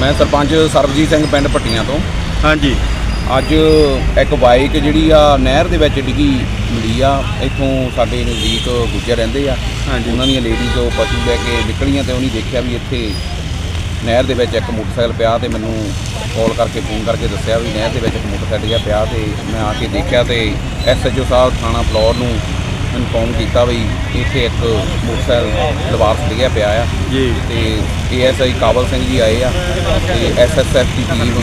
ਮੈਂ ਸਰਪੰਚ ਸਰਬਜੀਤ ਸਿੰਘ ਪਿੰਡ ਪੱਟੀਆਂ ਤੋਂ। ਹਾਂਜੀ। ਅੱਜ ਇੱਕ ਬਾਈਕ ਜਿਹੜੀ ਆ ਨਹਿਰ ਦੇ ਵਿੱਚ ਡਿੱਗੀ ਮਿਲੀ ਆ। ਇੱਥੋਂ ਸਾਡੇ ਨਜ਼ਦੀਕ ਗੁੱਜਰ ਰਹਿੰਦੇ ਆ। ਹਾਂਜੀ। ਉਹਨਾਂ ਦੀਆਂ ਲੇਡੀਜ਼ ਉਹ ਪਸ਼ੂ ਲੈ ਕੇ ਨਿਕਲੀਆਂ ਤੇ ਉਹਨੇ ਦੇਖਿਆ ਵੀ ਇੱਥੇ ਨਹਿਰ ਦੇ ਵਿੱਚ ਇੱਕ ਮੋਟਰਸਾਈਕਲ ਪਿਆ ਤੇ ਮੈਨੂੰ ਕਾਲ ਕਰਕੇ ਫੋਨ ਕਰਕੇ ਦੱਸਿਆ ਵੀ ਨਹਿਰ ਦੇ ਵਿੱਚ ਇੱਕ ਮੋਟਰਸਾਈਕਲ ਜਿਹਾ ਪਿਆ ਤੇ ਮੈਂ ਆ ਕੇ ਦੇਖਿਆ ਤੇ ਐਸਐਚਓ ਸਾਹਿਬ ਥਾਣਾ ਫਲੋਰ ਨੂੰ ਇਨਫੋਰਮ ਕੀਤਾ ਵੀ ਇੱਥੇ ਇੱਕ ਮੋਟਰਸਾਈਕਲ ਲਵਾਰਸ ਡਿੱਗਿਆ ਪਿਆ ਆ। ਜੀ। ਤੇ ਏਐਸਆਈ ਕਾਬਲ ਸਿੰਘ ਜੀ ਆਏ ਆ ਤੇ ਐਸਐਸਐਫ ਦੀ ਟੀਮ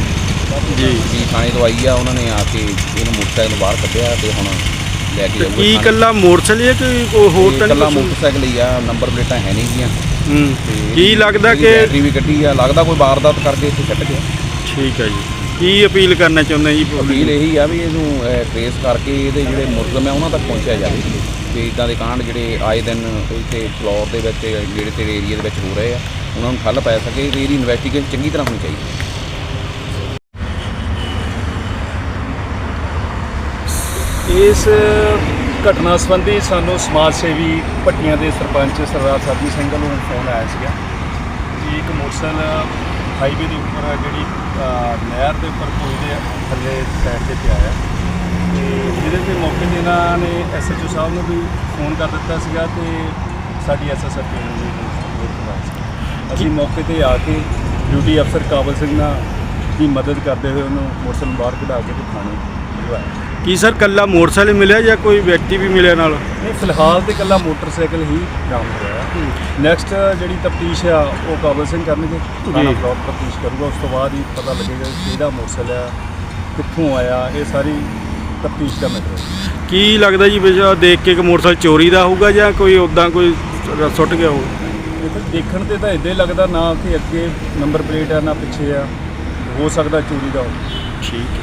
ਜੀ। ਵੀ ਥਾਣੇ ਤੋਂ ਆਈ ਆ ਉਹਨਾਂ ਨੇ ਆ ਕੇ ਇਹਨੂੰ ਮੋਟਰਸਾਈਕਲ ਬਾਹਰ ਕੱਢਿਆ ਤੇ ਹੁਣ ਲੈ ਕੇ ਜਾਊਗਾ ਕੀ। ਇਕੱਲਾ ਮੋਟਰਸਾਈਕਲ ਹੈ ਕਿ ਕੋਈ ਹੋਰ ਤਾਂ ਇਕੱਲਾ ਨਹੀਂ ਕੁਛ? ਮੋਟਰਸਾਈਕਲ ਹੀ ਆ ਨੰਬਰ ਪਲੇਟਾਂ ਹੈ ਨਹੀਂ ਗੀਆਂ। ਹੂੰ। ਤੇ ਕੀ ਲੱਗਦਾ ਕਿ ਬੈਟਰੀ ਵੀ ਕੱਢੀ ਆ ਲੱਗਦਾ ਕੋਈ ਵਾਰਦਾਤ ਕਰਕੇ ਇੱਥੇ ਛੱਡ ਗਿਆ। ਠੀਕ ਹੈ ਜੀ। ਕੀ ਅਪੀਲ ਕਰਨਾ ਚਾਹੁੰਦੇ ਜੀ ਅਪੀਲ ਇਹੀ ਆ ਵੀ ਇਹਨੂੰ ਟ੍ਰੇਸ ਕਰਕੇ ਇਹਦੇ ਜਿਹੜੇ ਮੁਲਜ਼ਮ ਆ ਉਹਨਾਂ ਤੱਕ ਪਹੁੰਚਿਆ ਜਾਵੇ। ਤੇ ਇਦਾਂ ਦੇ ਕਾਂਡ ਜਿਹੜੇ ਆਏ ਦਿਨ ਇੱਥੇ ਫਲੋਰ ਦੇ ਵਿੱਚ ਜਿਹੜੇ ਤੇਰੇ ਏਰੀਆ ਦੇ ਵਿੱਚ ਹੋ ਰਹੇ ਆ ਉਹਨਾਂ ਨੂੰ ਠੱਲ ਪੈ ਸਕੇ ਤੇ ਇਹਦੀ ਇਨਵੈਸਟੀਗੇਸ਼ਨ ਚੰਗੀ ਤਰ੍ਹਾਂ ਹੋਣੀ ਚਾਹੀਦੀ ਇਸ ਘਟਨਾ ਸੰਬੰਧੀ ਸਾਨੂੰ ਸਮਾਜ ਸੇਵੀ ਭੱਟੀਆਂ ਦੇ ਸਰਪੰਚ ਸਰਦਾਰ ਸਰਬੀ ਸਿੰਘ ਵੱਲੋਂ ਫੋਨ ਆਇਆ ਸੀਗਾ। ਕਿ ਇੱਕ ਮੋਟਰਸਾਈਕਲ ਹਾਈਵੇ ਦੇ ਉੱਪਰ ਜਿਹੜੀ ਨਹਿਰ ਦੇ ਉੱਪਰ ਪੁਲ ਦੇ ਥੱਲੇ ਸਾਈਡ ਤੇ ਪਿਆ ਆ। ਤੇ ਜਿਹਦੇ ਤੇ ਮੌਕੇ ਤੇ ਇਹਨਾਂ ਨੇ ਐਸਐਚਓ ਸਾਹਿਬ ਨੂੰ ਵੀ ਫੋਨ ਕਰ ਦਿੱਤਾ ਸੀਗਾ ਤੇ ਸਾਡੀ ਐਸਐਸਐਫ ਟੀਮ ਨੂੰ ਵੀ ਅਸੀਂ ਮੌਕੇ ਤੇ ਆ ਕੇ ਡਿਊਟੀ ਅਫਸਰ ਕਾਬਲ ਸਿੰਘ ਨਾਲ ਦੀ ਮਦਦ ਕਰਦੇ ਹੋਏ ਉਹਨੂੰ ਮੋਟਰਸਾਈਕਲ ਬਾਹਰ ਕਢਾ ਕੇ ਤੇ ਥਾਣੇ ਭਿਜਵਾਇਆ। ਕੀ ਸਰ ਕੱਲਾ ਮੋਟਰਸਾਈਕਲ ਮਿਲਿਆ ਜਾਂ ਕੋਈ ਵਿਅਕਤੀ ਵੀ ਮਿਲਿਆ ਨਾਲ? ਨਹੀਂ ਫਿਲਹਾਲ ਤੇ ਇਕੱਲਾ ਮੋਟਰਸਾਈਕਲ ਹੀ ਬਰਾਮਦ ਹੋਇਆ। ਨੈਕਸਟ ਜਿਹੜੀ ਤਫਤੀਸ਼ ਆ ਉਹ ਕਾਬਲ ਸਿੰਘ ਕਰਨਗੇ। ਥਾਣਾ। ਬਲਾਕ ਤਫਤੀਸ਼ ਕਰੂਗਾ। ਉਸ ਤੋਂ ਬਾਅਦ ਹੀ ਪਤਾ ਲੱਗੇਗਾ ਕਿ ਕਿਹਦਾ ਮੋਟਰਸਾਈਕਲ ਆ ਕਿੱਥੋਂ ਆਇਆ ਇਹ ਸਾਰੀ ਤਫਤੀਸ਼ ਦਾ ਮੈਟਰ ਹੈ ਕੀ ਲੱਗਦਾ ਜੀ ਵੀ ਜੋ ਦੇਖ ਕੇ ਕਿ ਮੋਟਰਸਾਈਕਲ ਚੋਰੀ ਦਾ ਹੋਊਗਾ ਜਾਂ ਕੋਈ ਉਦਾਂ ਕੋਈ ਸੁੱਟ ਗਿਆ ਹੋਊ? ਦੇਖਣ ਤੇ ਤਾਂ ਇਦਾਂ ਹੀ ਲੱਗਦਾ ਨਾ ਕਿ ਅੱਗੇ ਨੰਬਰ ਪਲੇਟ ਆ ਨਾ ਪਿੱਛੇ ਆ। ਹੋ ਸਕਦਾ ਚੋਰੀ ਦਾ ਹੋਵੇ ਠੀਕ ਹੈ।